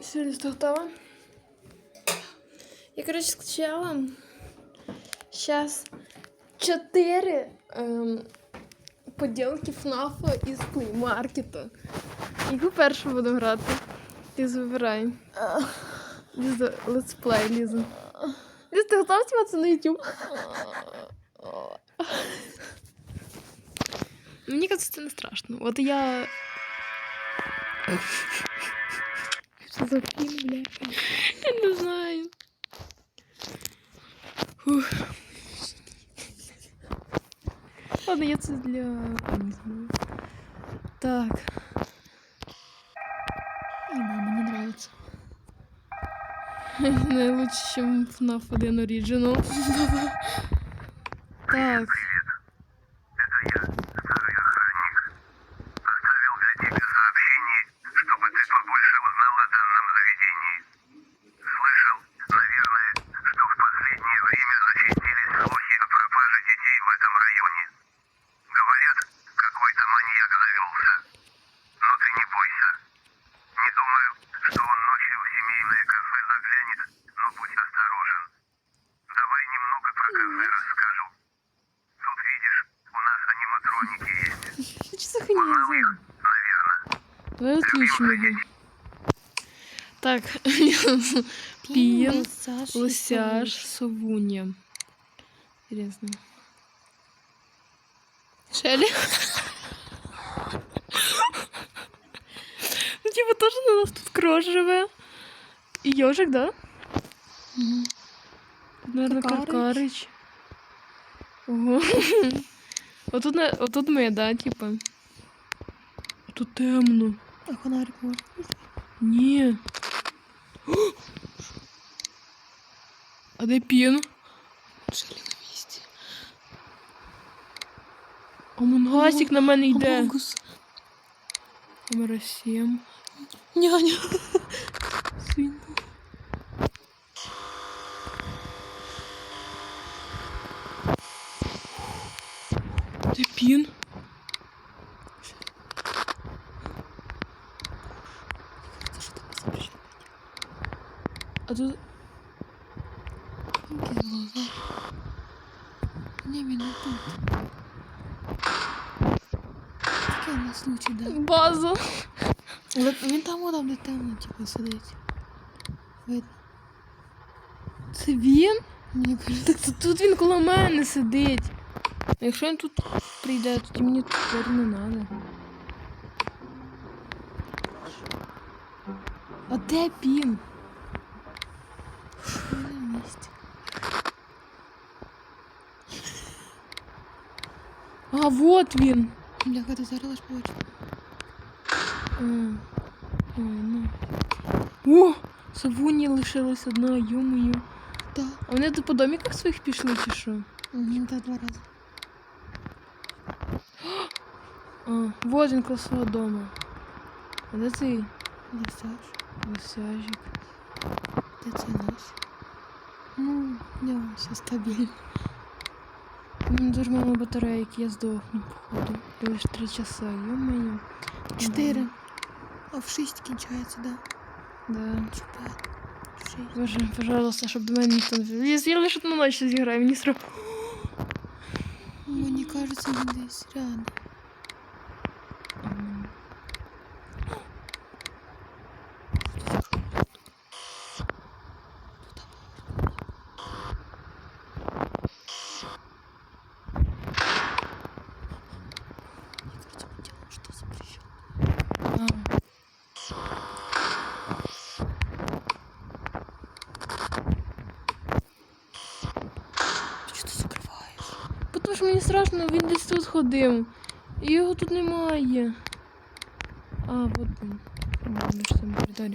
Серйозно, готова? Я, короче, скачала. Сейчас чотири ем, поділки ФНАФа із плеймаркета. Яку першу буду грати? Ліза, вибирай. Ліза, летсплей, Ліза. Ліза, ти готова зніматися на YouTube? Мені кажется, це не страшно. От я. Що за фільм, бля? Я не знаю. Ладно, я це для не знаю. Так. И мама не нравится. Наилучше, чем FNAF 1 Original. Так. Заглянет, но будь осторожен. Давай немного про кафе расскажу. Тут видишь, у нас аниматроники есть. Что за я знаю? Давай отключим его. Так. Пин, лосяж, совунья. Интересно. Шелли? Ну, типа, тоже на нас тут крош живе. И Ежик, да? Угу. Наверное, Каркарыч. Ого. Вот тут, вот тут мы, да, типа. Тут темно. А фонарик может быть? Не. А дай пену. Жили а на місці. Омонгасик на мене йде. Номер 7. Няня. Свинь. Пін? А тут. Глаза? Не, меня тут. Такий у нас случай, да? База. Він там, там, де темно, типу, сидить. Видно. Це він? Мені кажуть, Так тут, тут він коло мене сидить. А Якщо він тут прийде, тоді мені тут двері не треба. А де пін? він на місці. А, вот він. Бляха, ти зараз лиш побачив. А, а, ну. О! Савуні лишилась одна, йомою. Так. А вони по доміках своїх пішли чи що? Він та два рази. А, вот він коло свого дома. А де цей Лисяж. лосяжик? Де це наш? Ну, все стабільно. Мене дуже мало батарейки, я здохну, походу. Лише три часа, йомою. Чотири. А в шість кінчається, да? Да. Чи п'ять? Шість. Боже, пожалуйста, щоб до мене ніхто не... Я, я лише одну ночь зіграю, мені сразу... Мені кажеться, він десь рядом. Мне кажется, мы делаем что запрещено. А. Ты что ты закрываешь? Потому що мені страшно, він десь тут ходив. Його тут немає. А, вот він.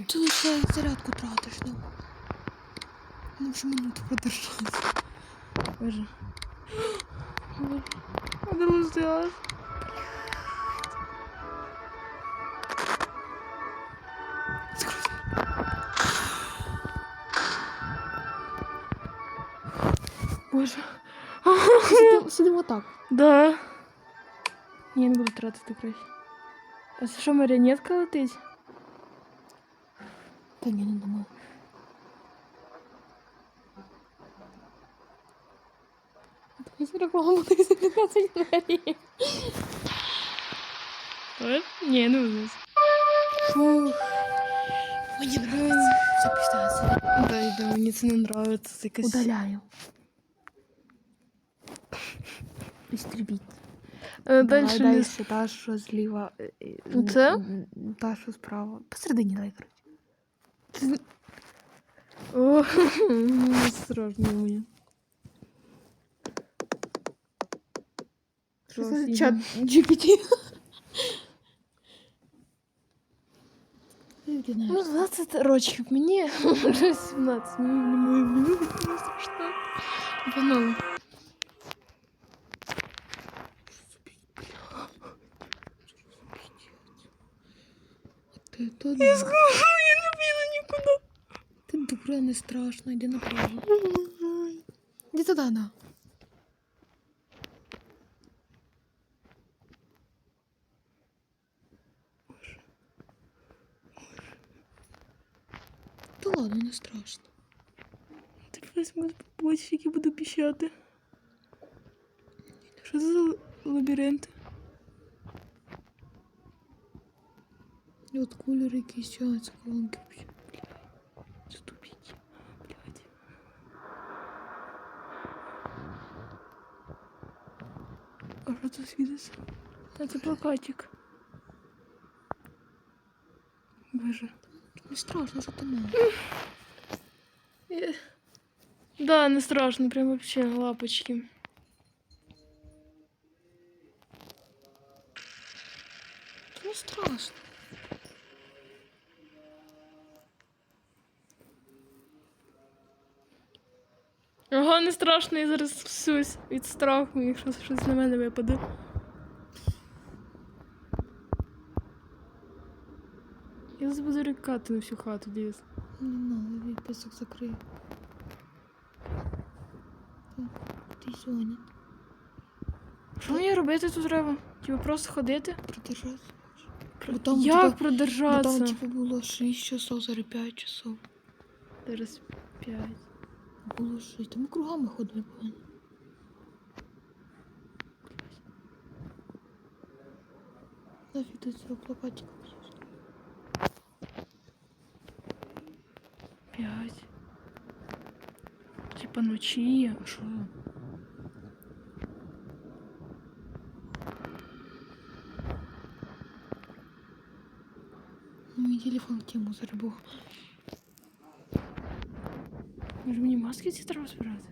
Ти лише зарядку тратиш, ну. Ну, вже минуту продержати. Боже. Боже. А де лисяж? Боже. Сидимо так. Да. Ні, я не буду тратити краще. А це що, маріонетка летить? Та ні, не думаю. Якась реклама десь 15 гривень. От? Ні, ну ужас. Фух. Мені нравится. Все пішла. Да, да, мені це не нравиться. Це якась... Удаляю. Істребіть. Е, Давай Дальше далі не... ще та, що зліва. е, е, Оце? м, м, Та, що справа. Посередині давай, коротше. О, страшно мені. Що Що, це Сіма? чат GPT? Ти знаєш. Ну, 20 років мені вже 17. Мені немає мені не страшно. Погнали. Ти не страшно, йди направо. Іди туди, на. Та ладно, не страшно. Так візьму побочки буду піщати. Що за лабіринт? І от кольори якісь, а, це колонки. Ступіть. А що це світиться? А це плакатик. Боже. Не страшно, що ти. Е. Да, не страшно, прям вообще лапочки. Ага, не страшно, я зараз всусь від страху, якщо щось на мене випаде. Я зараз буду рікати на всю хату ліз. Не надо, я песок закрию. Ти сьогодні. Що мені робити тут треба? Типу просто ходити? Продержатися. Про- Бо там, Як типа, Бо продержатися? там типу було 6 часов, зараз 5 часов. Зараз п'ять. Було 6. Тому кругами ходили повинні. Нафіг ти цього плакатика п'єш? П'ять. Типа ночі, а що? Мій телефон тему зарибув. Може мені маски ці треба збирати?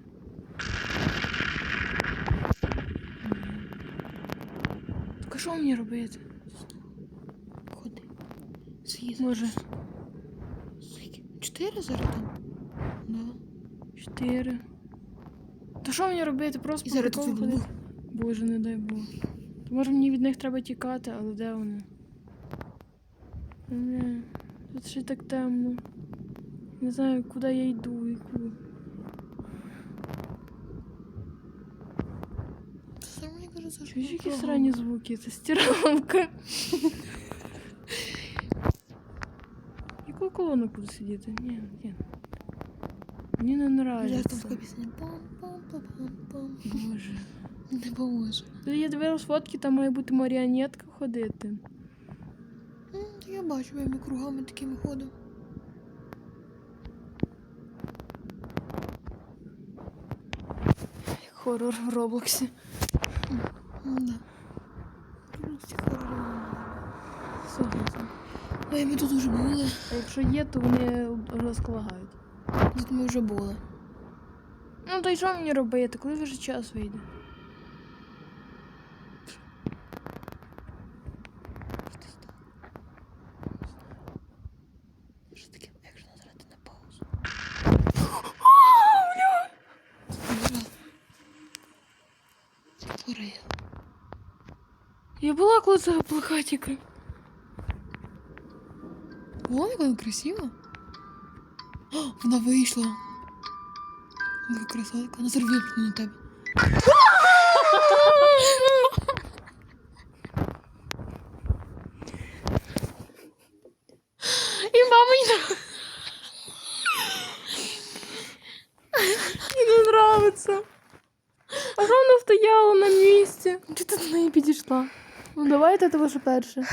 Так а що мені робити? Ходи. Скільки Може. Скільки? Чотири зараз там? Да. Чотири. То що мені робити? Просто по приколу ходити? Боже, не дай Бог. То може мені від них треба тікати, але де вони? Не, тут ще так темно. Не знаю, куди я йду і куди. Це мені каже, які срані звуки? Це стиралка. Яку колону буду сидіти? Ні, ні. Мені не там нравится. така пісня. Пам-пам-пам-пам. Боже. Не поможе. Я дивилась фотки, там має бути маріонетка ходити. Я бачу, я кругами такими ходимо. Як хорор в Роблоксі. Да. А Ой, ми тут уже були. А якщо є, то вони розклагають. Тут ми вже були. Ну, то й що мені робити? Коли вже час вийде? Творила. Я була коли цього плакатика. О, яка вона красива. О, вона вийшла. Вона красотка. Вона зараз на тебе. І мама й підійшла? Ну давайте того, що перше.